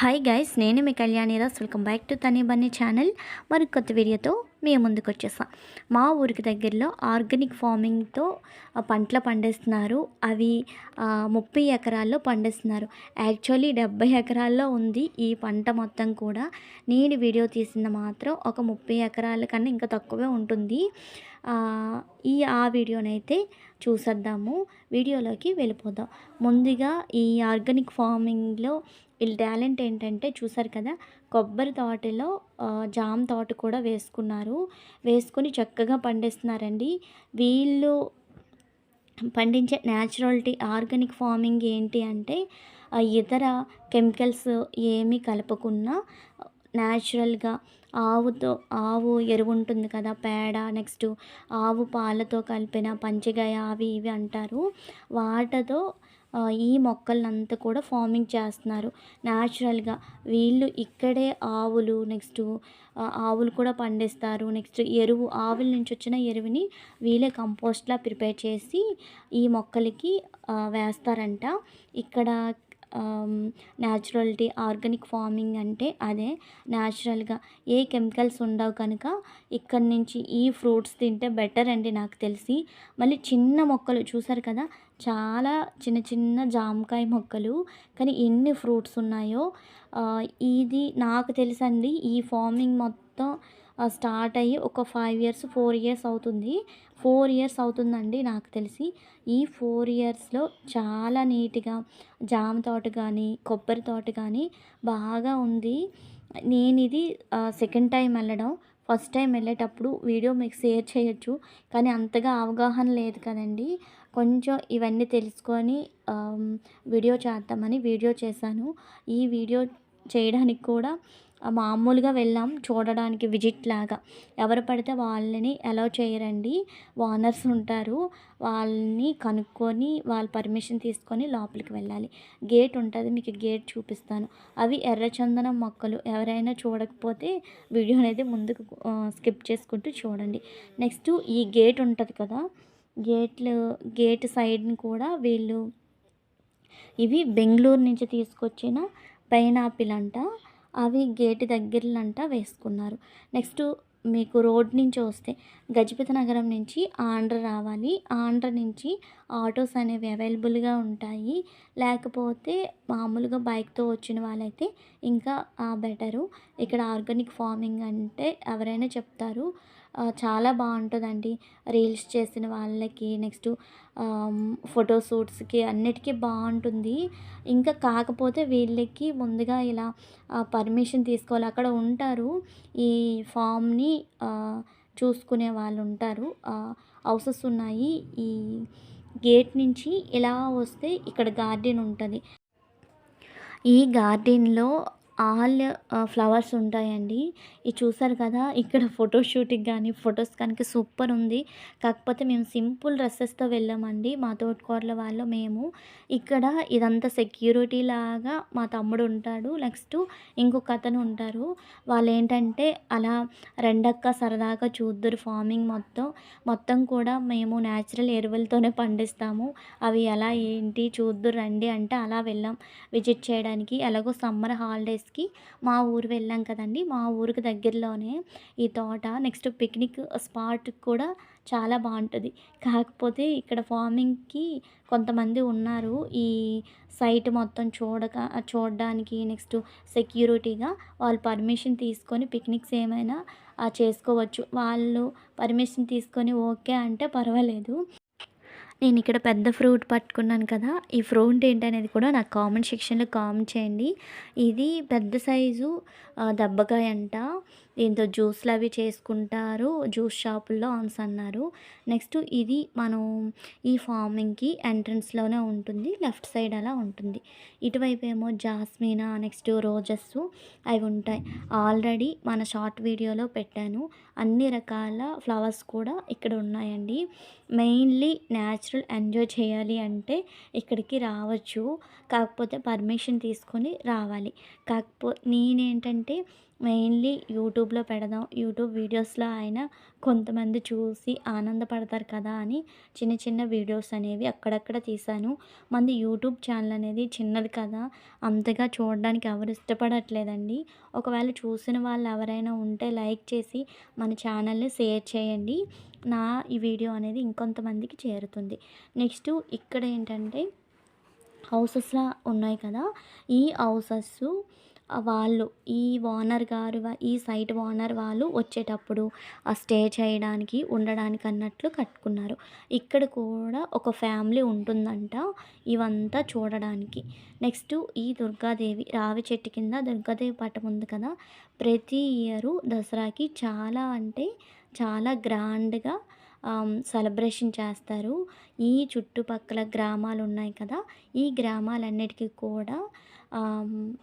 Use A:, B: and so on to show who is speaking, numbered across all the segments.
A: Hi guys నేను మీ Kalyaniraj welcome back to Thani Bunny channel మరి కొత్త వీడియోతో మేము ముందుకు వచ్చేసాం. మా ఊరికి దగ్గరలో ఆర్గానిక్ ఫార్మింగ్తో పంటలు పండిస్తున్నారు. అవి ముప్పై ఎకరాల్లో పండిస్తున్నారు. యాక్చువల్లీ డెబ్బై ఎకరాల్లో ఉంది ఈ పంట మొత్తం కూడా. నేను వీడియో తీసింది మాత్రం ఒక ముప్పై ఎకరాల కన్నా ఇంకా తక్కువే ఉంటుంది. ఈ ఆ వీడియోనైతే చూసేద్దాము. వీడియోలోకి వెళ్ళిపోదాం. ముందుగా ఈ ఆర్గానిక్ ఫార్మింగ్లో వీళ్ళ టాలెంట్ ఏంటంటే చూసారు కదా కొబ్బరి తోటలో జామ తోట కూడా వేసుకున్నారు. వేసుకొని చక్కగా పండిస్తున్నారండి. వీళ్ళు పండించే న్యాచురాలిటీ ఆర్గానిక్ ఫార్మింగ్ ఏంటి అంటే ఇతర కెమికల్స్ ఏమీ కలపకుండా న్యాచురల్గా ఆవుతో ఆవు ఎరువు ఉంటుంది కదా పేడ నెక్స్ట్ ఆవు పాలతో కలిపిన పంచగాయ అవి ఇవి అంటారు. వాటితో ఈ మొక్కలంతా కూడా ఫార్మింగ్ చేస్తున్నారు. న్యాచురల్గా వీళ్ళు ఇక్కడే ఆవులు నెక్స్ట్ ఆవులు కూడా పండిస్తారు. నెక్స్ట్ ఎరువు ఆవుల నుంచి వచ్చిన ఎరువుని వీళ్ళే కంపోస్ట్లా ప్రిపేర్ చేసి ఈ మొక్కలకి వేస్తారంట. ఇక్కడ న్యాచురాలిటీ ఆర్గానిక్ ఫార్మింగ్ అంటే అదే. న్యాచురల్గా ఏ కెమికల్స్ ఉండవు కనుక ఇక్కడ నుంచి ఈ ఫ్రూట్స్ తింటే బెటర్ అండి నాకు తెలిసి. మళ్ళీ చిన్న మొక్కలు చూసారు కదా చాలా చిన్న చిన్న జామకాయ మొక్కలు కానీ ఎన్ని ఫ్రూట్స్ ఉన్నాయో. ఇది నాకు తెలుసండి ఈ ఫార్మింగ్ మొత్తం స్టార్ట్ అయ్యి ఒక ఫైవ్ ఇయర్స్ ఫోర్ ఇయర్స్ అవుతుంది. ఫోర్ ఇయర్స్ అవుతుందండి నాకు తెలిసి. ఈ ఫోర్ ఇయర్స్లో చాలా నీట్గా జామ తోట కానీ కొబ్బరి తోట కానీ బాగా ఉంది. నేను ఇది సెకండ్ టైం వెళ్ళడం. ఫస్ట్ టైం వెళ్ళేటప్పుడు వీడియో మీకు షేర్ చేయొచ్చు. కానీ అంతగా అవగాహన లేదు కదండి. కొంచెం ఇవన్నీ తెలుసుకొని వీడియో చేద్దామని వీడియో చేశాను. ఈ వీడియో చేయడానికి కూడా మామూలుగా వెళ్ళాం. చూడడానికి విజిట్ లాగా. ఎవరు పడితే వాళ్ళని అలౌ చేయరండి. ఓనర్స్ ఉంటారు. వాళ్ళని కనుక్కొని వాళ్ళ పర్మిషన్ తీసుకొని లోపలికి వెళ్ళాలి. గేట్ ఉంటుంది. మీకు గేట్ చూపిస్తాను. అవి ఎర్రచందనం మొక్కలు. ఎవరైనా చూడకపోతే వీడియో అనేది ముందుకు స్కిప్ చేసుకుంటూ చూడండి. నెక్స్ట్ ఈ గేట్ ఉంటుంది కదా. గేట్లు గేట్ సైడ్ని కూడా వీళ్ళు ఇవి బెంగళూరు నుంచి తీసుకొచ్చిన పైనాపిల్ అంట అవి గేటు దగ్గరలంట వేసుకున్నారు. నెక్స్ట్ మీకు రోడ్ నుంచి వస్తే గజపతి నగరం నుంచి ఆంధ్ర రావాలి. ఆంధ్ర నుంచి ఆటోస్ అనేవి అవైలబుల్గా ఉంటాయి. లేకపోతే మామూలుగా బైక్తో వచ్చిన వాళ్ళైతే ఇంకా బెటరు. ఇక్కడ ఆర్గానిక్ ఫార్మింగ్ అంటే ఎవరైనా చెప్తారు చాలా బాగుంటుందండి. రీల్స్ చేసిన వాళ్ళకి నెక్స్ట్ ఫోటో షూట్స్కి అన్నిటికీ బాగుంటుంది. ఇంకా కాకపోతే వీళ్ళకి ముందుగా ఇలా పర్మిషన్ తీసుకోవాలి. అక్కడ ఉంటారు. ఈ ఫామ్ని చూసుకునే వాళ్ళు ఉంటారు. హౌసెస్ ఉన్నాయి. ఈ గేట్ నుంచి ఇలా వస్తే ఇక్కడ గార్డెన్ ఉంటుంది. ఈ గార్డెన్లో ఆల్ ఫ్లవర్స్ ఉంటాయండి. ఇది చూసారు కదా ఇక్కడ ఫోటో కానీ ఫొటోస్ కనుక సూపర్ ఉంది. కాకపోతే మేము సింపుల్ డ్రెస్సెస్తో వెళ్ళామండి మా తోటికోడల వాళ్ళు మేము. ఇక్కడ ఇదంతా సెక్యూరిటీ లాగా మా తమ్ముడు ఉంటాడు నెక్స్ట్ ఇంకొక అతను ఉంటారు. వాళ్ళు ఏంటంటే అలా రెండక్క సరదాగా చూద్దరు ఫార్మింగ్ మొత్తం. మొత్తం కూడా మేము న్యాచురల్ ఎరువులతోనే పండిస్తాము. అవి ఎలా ఏంటి చూద్దురు రండి అంటే అలా వెళ్ళాం. విజిట్ చేయడానికి ఎలాగో సమ్మర్ హాలిడేస్ హాలిడేస్కి మా ఊరు వెళ్ళాం కదండి. మా ఊరికి దగ్గరలోనే ఈ తోట నెక్స్ట్ పిక్నిక్ స్పాట్ కూడా చాలా బాగుంటుంది. కాకపోతే ఇక్కడ ఫార్మింగ్కి కొంతమంది ఉన్నారు. ఈ సైట్ మొత్తం చూడక చూడడానికి నెక్స్ట్ సెక్యూరిటీగా వాళ్ళు పర్మిషన్ తీసుకొని పిక్నిక్స్ ఏమైనా చేసుకోవచ్చు. వాళ్ళు పర్మిషన్ తీసుకొని ఓకే అంటే పర్వాలేదు. నేను ఇక్కడ పెద్ద ఫ్రూట్ పట్టుకున్నాను కదా ఈ ఫ్రూట్ ఏంటనేది కూడా నాకు కామెంట్ సెక్షన్లో కామెంట్ చేయండి. ఇది పెద్ద సైజు దెబ్బకాయ దబ్బకాయ అంట దీంతో జ్యూస్లు అవి చేసుకుంటారు. జ్యూస్ షాపుల్లో ఆన్స్ అన్నారు. నెక్స్ట్ ఇది మనం ఈ ఫార్మింగ్కి ఎంట్రన్స్లోనే ఉంటుంది. లెఫ్ట్ సైడ్ అలా ఉంటుంది. ఇటువైపు ఏమో జాస్మినా నెక్స్ట్ రోజెస్ అవి ఉంటాయి. ఆల్రెడీ మన షార్ట్ వీడియోలో పెట్టాను. అన్ని రకాల ఫ్లవర్స్ కూడా ఇక్కడ ఉన్నాయండి. మెయిన్లీ న్యాచురల్ ఎంజాయ్ చేయాలి అంటే ఇక్కడికి రావచ్చు. కాకపోతే పర్మిషన్ తీసుకొని రావాలి. కాకపోతే నేనేంటంటే మెయిన్లీ యూట్యూబ్లో పెడదాం. యూట్యూబ్ వీడియోస్లో అయినా కొంతమంది చూసి ఆనందపడతారు కదా అని చిన్న చిన్న వీడియోస్ అనేవి అక్కడక్కడ తీశాను. మంది యూట్యూబ్ ఛానల్ అనేది చిన్నది కదా అంతగా చూడడానికి ఎవరు ఇష్టపడట్లేదండి. ఒకవేళ చూసిన వాళ్ళు ఎవరైనా ఉంటే లైక్ చేసి మన ఛానల్ని షేర్ చేయండి. నా ఈ వీడియో అనేది ఇంకొంతమందికి చేరుతుంది. నెక్స్ట్ ఇక్కడ ఏంటంటే హౌసెస్లా ఉన్నాయి కదా ఈ హౌసెస్ వాళ్ళు ఈ ఓనర్ గారు ఈ సైట్ ఓనర్ వాళ్ళు వచ్చేటప్పుడు ఆ స్టే చేయడానికి ఉండడానికి అన్నట్లు కట్టుకున్నారు. ఇక్కడ కూడా ఒక ఫ్యామిలీ ఉంటుందంట ఇవంతా చూడడానికి. నెక్స్ట్ ఈ దుర్గాదేవి రావి చెట్టు కింద దుర్గాదేవి పటం ఉంది కదా ప్రతి ఇయరు దసరాకి చాలా అంటే చాలా గ్రాండ్గా సెలబ్రేషన్ చేస్తారు. ఈ చుట్టుపక్కల గ్రామాలు ఉన్నాయి కదా ఈ గ్రామాలన్నిటికీ కూడా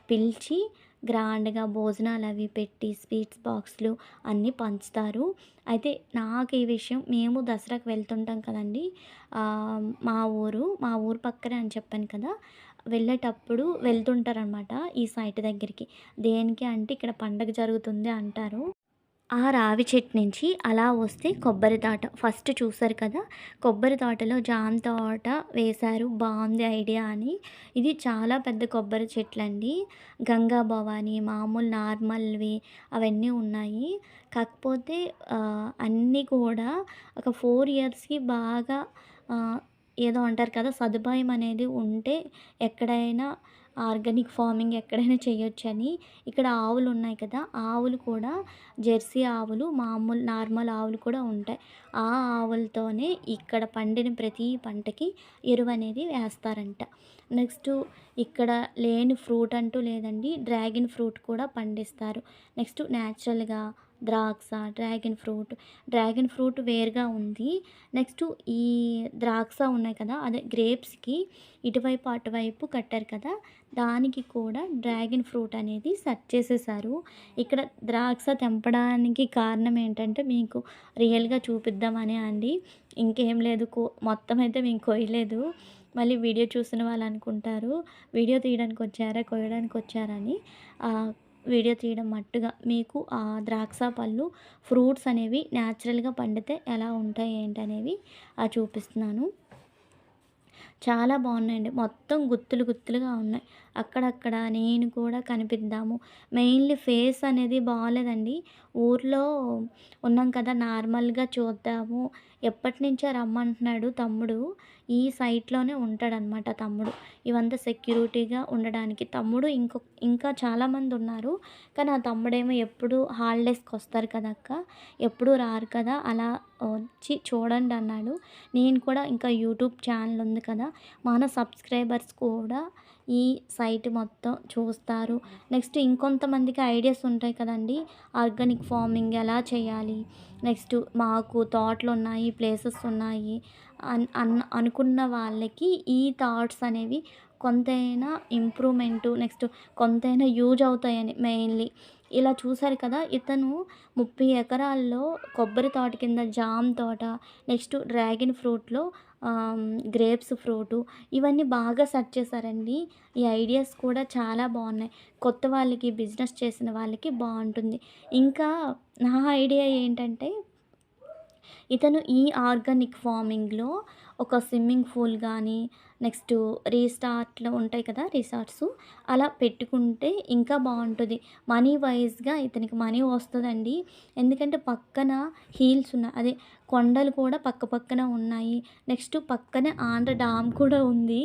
A: పిలిచి గ్రాండ్గా భోజనాలు అవి పెట్టి స్వీట్స్ బాక్స్లు అన్నీ పంచుతారు. అయితే నాకు ఈ విషయం మేము దసరాకి వెళ్తుంటాం కదండి మా ఊరు మా ఊరు పక్కనే అని చెప్పాను కదా వెళ్ళేటప్పుడు వెళ్తుంటారనమాట ఈ సైట్ దగ్గరికి. దేనికి అంటే ఇక్కడ పండగ జరుగుతుంది అంటారు. ఆ రావి చెట్టు నుంచి అలా వస్తే కొబ్బరి తోట ఫస్ట్ చూసారు కదా కొబ్బరి తోటలో జామ తోట వేశారు. బాగుంది ఐడియా అని. ఇది చాలా పెద్ద కొబ్బరి చెట్లు అండి గంగా భవాని మామూలు నార్మల్వి అవన్నీ ఉన్నాయి. కాకపోతే అన్నీ కూడా ఒక ఫోర్ ఇయర్స్కి బాగా ఏదో అంటారు కదా సదుపాయం అనేది ఉంటే ఎక్కడైనా ఆర్గానిక్ ఫార్మింగ్ ఎక్కడైనా చేయొచ్చని ఇక్కడ ఆవులు ఉన్నాయి కదా ఆవులు కూడా జెర్సీ ఆవులు మామూలు నార్మల్ ఆవులు కూడా ఉంటాయి. ఆ ఆవులతోనే ఇక్కడ పండిన ప్రతి పంటకి ఎరువు అనేది వేస్తారంట. నెక్స్ట్ ఇక్కడ లేని ఫ్రూట్ అంటూ లేదండి డ్రాగన్ ఫ్రూట్ కూడా పండిస్తారు. నెక్స్ట్ న్యాచురల్గా ద్రాక్ష డ్రాగన్ ఫ్రూట్. డ్రాగన్ ఫ్రూట్ వేరుగా ఉంది. నెక్స్ట్ ఈ ద్రాక్ష ఉన్నాయి కదా అదే గ్రేప్స్కి ఇటువైపు అటువైపు కట్టారు కదా దానికి కూడా డ్రాగన్ ఫ్రూట్ అనేది సెట్ చేసేసారు. ఇక్కడ ద్రాక్ష తెంపడానికి కారణం ఏంటంటే మీకు రియల్గా చూపిద్దామనే అండి. ఇంకేం లేదు కో మొత్తం అయితే మేము కొయ్యలేదు. మళ్ళీ వీడియో చూసిన వాళ్ళు అనుకుంటారు వీడియో తీయడానికి వచ్చారా కొయ్యడానికి వచ్చారని వీడియో తీయడం మట్టుగా మీకు ఆ ద్రాక్ష పళ్ళు ఫ్రూట్స్ అనేవి న్యాచురల్గా పండితే ఎలా ఉంటాయి ఏంటనేవి చూపిస్తున్నాను. చాలా బాగున్నాయండి. మొత్తం గుత్తులు గుత్తులుగా ఉన్నాయి. అక్కడక్కడ నేను కూడా కనిపిద్దాము. మెయిన్లీ ఫేస్ అనేది బాగాలేదండి. ఊర్లో ఉన్నాం కదా నార్మల్గా చూద్దాము. ఎప్పటి నుంచో రమ్మంటున్నాడు తమ్ముడు. ఈ సైట్లోనే ఉంటాడనమాట తమ్ముడు. ఇవంతా సెక్యూరిటీగా ఉండడానికి తమ్ముడు ఇంకొక ఇంకా చాలామంది ఉన్నారు కానీ ఆ తమ్ముడేమో ఎప్పుడు హాలిడేస్కి వస్తారు కదా అక్క ఎప్పుడు రారు కదా. అలా వచ్చి చూడండి అన్నాడు. నేను కూడా ఇంకా యూట్యూబ్ ఛానల్ ఉంది కదా. మన సబ్స్క్రైబర్స్ కూడా ఈ సైట్ మొత్తం చూస్తారు. నెక్స్ట్ ఇంకొంతమందికి ఐడియాస్ ఉంటాయి కదండి. ఆర్గానిక్ ఫార్మింగ్ ఎలా చేయాలి? నెక్స్ట్ మాకు తోటలు ఉన్నాయి ప్లేసెస్ ఉన్నాయి అన్ అన్ అనుకున్న వాళ్ళకి ఈ థాట్స్ అనేవి కొంతైనా ఇంప్రూవ్మెంటు నెక్స్ట్ కొంతైనా యూజ్ అవుతాయని మెయిన్లీ. ఇలా చూసారు కదా ఇతను ముప్పై ఎకరాల్లో కొబ్బరి తోట కింద జామ్ తోట నెక్స్ట్ డ్రాగన్ ఫ్రూట్లో గ్రేప్స్ ఫ్రూటు ఇవన్నీ బాగా సెర్చ్ చేశారండి. ఈ ఐడియాస్ కూడా చాలా బాగున్నాయి. కొత్త వాళ్ళకి బిజినెస్ చేసిన వాళ్ళకి బాగుంటుంది. ఇంకా నా ఐడియా ఏంటంటే ఇతను ఈ ఆర్గానిక్ ఫార్మింగ్లో ఒక స్విమ్మింగ్ పూల్ కానీ నెక్స్ట్ రీస్టార్ట్లో ఉంటాయి కదా రిసార్ట్స్ అలా పెట్టుకుంటే ఇంకా బాగుంటుంది. మనీ వైజ్గా ఇతనికి మనీ వస్తుందండి. ఎందుకంటే పక్కన హీల్స్ ఉన్నాయి. అదే కొండలు కూడా పక్క పక్కన ఉన్నాయి. నెక్స్ట్ పక్కనే ఆంధ్ర డామ్ కూడా ఉంది.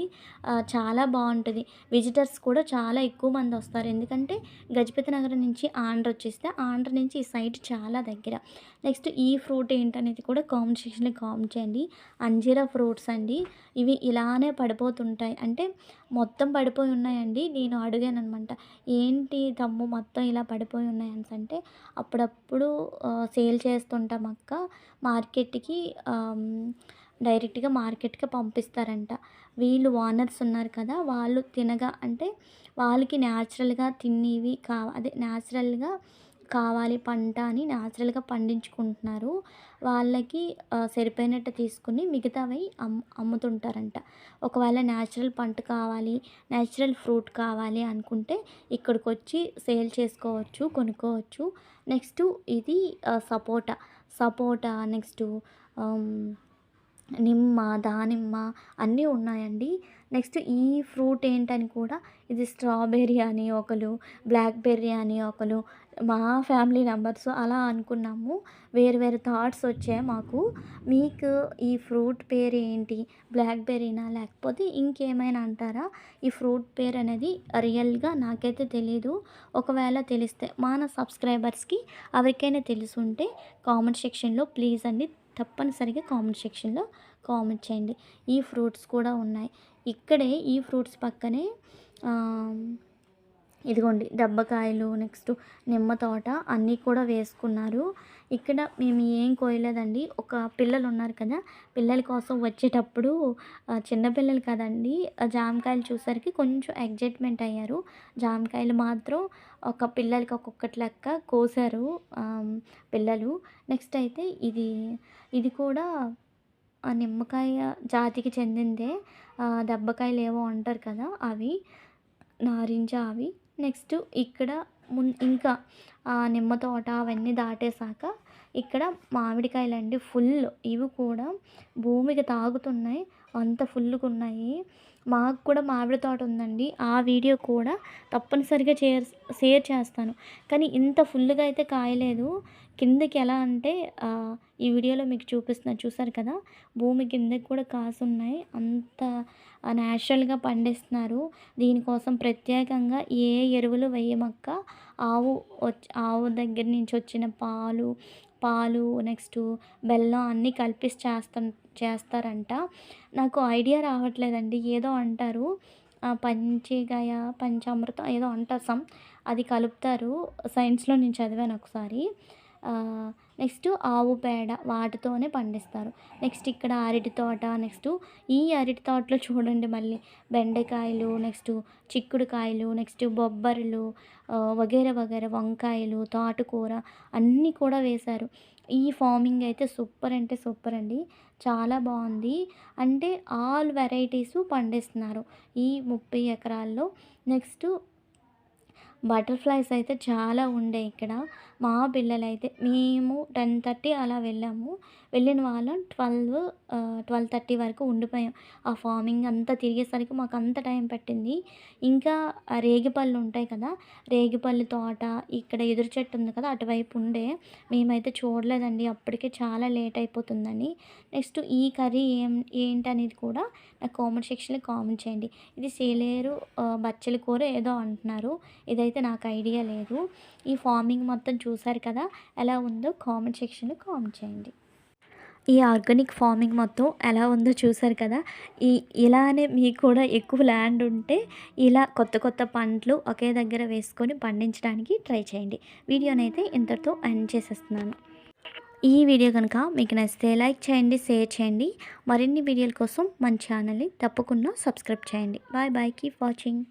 A: చాలా బాగుంటుంది. విజిటర్స్ కూడా చాలా ఎక్కువ మంది వస్తారు. ఎందుకంటే గజపతి నగరం నుంచి ఆంధ్ర వచ్చేస్తే ఆంధ్ర నుంచి ఈ సైట్ చాలా దగ్గర. నెక్స్ట్ ఈ ఫ్రూట్ ఏంటనేది కూడా కామెంట్ సెక్షన్లో కామెంట్ చేయండి. అంజీరా ఫ్రూట్స్ అండి. ఇవి ఇలానే పడిపోతుంటాయి. అంటే మొత్తం పడిపోయి ఉన్నాయండి. నేను అడిగాను అనమాట ఏంటి తమ్ము మొత్తం ఇలా పడిపోయి ఉన్నాయి? అంటే అప్పుడప్పుడు సేల్ చేస్తుంటాం అక్క మార్కెట్కి డైరెక్ట్గా మార్కెట్కి పంపిస్తారంట. వీళ్ళు ఓనర్స్ ఉన్నారు కదా వాళ్ళు తినగా అంటే వాళ్ళకి న్యాచురల్గా తినేవి కా అదే న్యాచురల్గా కావాలి పంట అని న్యాచురల్గా పండించుకుంటున్నారు. వాళ్ళకి సరిపోయినట్టు తీసుకుని మిగతావి అమ్ అమ్ముతుంటారంట. ఒకవేళ న్యాచురల్ పంట కావాలి న్యాచురల్ ఫ్రూట్ కావాలి అనుకుంటే ఇక్కడికి వచ్చి సేల్ చేసుకోవచ్చు కొనుక్కోవచ్చు. నెక్స్ట్ ఇది సపోటా. సపోటా నెక్స్ట్ నిమ్మ దానిమ్మ అన్నీ ఉన్నాయండి. నెక్స్ట్ ఈ ఫ్రూట్ ఏంటని కూడా ఇది స్ట్రాబెర్రీ అని ఒకరు బ్లాక్బెర్రీ అని ఒకరు మా ఫ్యామిలీ మెంబర్స్ అలా అనుకున్నాము. వేరు వేరు థాట్స్ వచ్చాయి మాకు. మీకు ఈ ఫ్రూట్ పేరు ఏంటి బ్లాక్బెర్రీనా లేకపోతే ఇంకేమైనా అంటారా? ఈ ఫ్రూట్ పేరు అనేది రియల్గా నాకైతే తెలీదు. ఒకవేళ తెలిస్తే మన సబ్స్క్రైబర్స్కి ఎవరికైనా తెలుసుంటే కామెంట్ సెక్షన్లో ప్లీజ్ అండి తప్పనిసరిగా కామెంట్ సెక్షన్లో కామెంట్ చేయండి. ఈ ఫ్రూట్స్ కూడా ఉన్నాయి. ఇక్కడే ఈ ఫ్రూట్స్ పక్కనే ఇదిగోండి దబ్బకాయలు నెక్స్ట్ నిమ్మ తోట అన్నీ కూడా వేసుకున్నారు. ఇక్కడ మేము ఏం కోయలేదండి. ఒక పిల్లలు ఉన్నారు కదా పిల్లల కోసం వచ్చేటప్పుడు చిన్నపిల్లలు కదండి జామకాయలు చూసరికి కొంచెం ఎగ్జైట్మెంట్ అయ్యారు. జామకాయలు మాత్రం ఒక పిల్లలకి ఒక్కొక్కటి లెక్క కోసారు పిల్లలు. నెక్స్ట్ అయితే ఇది ఇది కూడా నిమ్మకాయ జాతికి చెందిందే దబ్బకాయలు ఏవో అంటారు కదా అవి నారింజ అవి. నెక్స్ట్ ఇక్కడ మున్ ఇంకా నిమ్మ తోట అవన్నీ దాటేసాక ఇక్కడ మామిడికాయలు అండి ఫుల్. ఇవి కూడా భూమికి తాగుతున్నాయి. అంత ఫుల్గా ఉన్నాయి. మాకు కూడా మామిడి తోట ఉందండి. ఆ వీడియో కూడా తప్పనిసరిగా షేర్ షేర్ చేస్తాను. కానీ ఇంత ఫుల్గా అయితే కాయలేదు. కిందకి ఎలా అంటే ఈ వీడియోలో మీకు చూపిస్తున్నా చూసారు కదా? భూమి కిందకి కూడా కాసున్నాయి అంత న్యాచురల్గా పండిస్తున్నారు. దీనికోసం ప్రత్యేకంగా ఏ ఎరువులు వేయమక్క? ఆవు వచ్చి ఆవు దగ్గర నుంచి వచ్చిన పాలు పాలు నెక్స్ట్ బెల్లం అన్నీ కలిపి చేస్తా చేస్తారంట. నాకు ఐడియా రావట్లేదండి. ఏదో అంటారు. పంచగాయ పంచామృతం ఏదో అంటారు. సమ్ అది కలుపుతారు. సైన్స్లో నేను చదివాను ఒకసారి. నెక్స్ట్ ఆవు పేడ వాటితోనే పండిస్తారు. నెక్స్ట్ ఇక్కడ అరటి తోట నెక్స్ట్ ఈ అరటి తోటలో చూడండి మళ్ళీ బెండకాయలు నెక్స్ట్ చిక్కుడుకాయలు నెక్స్ట్ బొబ్బర్లు వగేర వగేర వంకాయలు తోటకూర అన్నీ కూడా వేశారు. ఈ ఫార్మింగ్ అయితే సూపర్ అంటే సూపర్ అండి. చాలా బాగుంది. అంటే ఆల్ వెరైటీస్ పండిస్తున్నారు ఈ ముప్పై ఎకరాల్లో. నెక్స్ట్ బటర్ఫ్లైస్ అయితే చాలా ఉండే ఇక్కడ. మా పిల్లలైతే మేము టెన్ థర్టీ అలా వెళ్ళాము. వెళ్ళిన వాళ్ళం ట్వెల్వ్ ట్వెల్వ్ థర్టీ వరకు ఉండిపోయాం. ఆ ఫార్మింగ్ అంతా తిరిగేసరికి మాకు అంత టైం పట్టింది. ఇంకా రేగిపళ్ళు ఉంటాయి కదా రేగిపళ్ళు తోట ఇక్కడ ఎదురు చెట్టు ఉంది కదా అటువైపు ఉండే. మేమైతే చూడలేదండి అప్పటికే చాలా లేట్ అయిపోతుందని. నెక్స్ట్ ఈ కర్రీ ఏం ఏంటనేది కూడా నాకు కామెంట్ సెక్షన్లో కామెంట్ చేయండి. ఇది సేలేరు బచ్చల కూర ఏదో అంటున్నారు. ఇదైతే నాకు ఐడియా లేదు. ఈ ఫార్మింగ్ మొత్తం చూసారు కదా? ఎలా ఉందో కామెంట్ సెక్షన్లో కామెంట్ చేయండి. ఈ ఆర్గానిక్ ఫార్మింగ్ మొత్తం ఎలా ఉందో చూసారు కదా? ఈ ఇలానే మీకు కూడా ఎక్కువ ల్యాండ్ ఉంటే ఇలా కొత్త కొత్త పంటలు ఒకే దగ్గర వేసుకొని పండించడానికి ట్రై చేయండి. వీడియోనైతే ఇంతటితో ఎండ్ చేసేస్తున్నాను. ఈ వీడియో కనుక మీకు నచ్చితే లైక్ చేయండి షేర్ చేయండి. మరిన్ని వీడియోల కోసం మన ఛానల్ని తప్పకుండా సబ్స్క్రైబ్ చేయండి. Bye bye. Keep watching.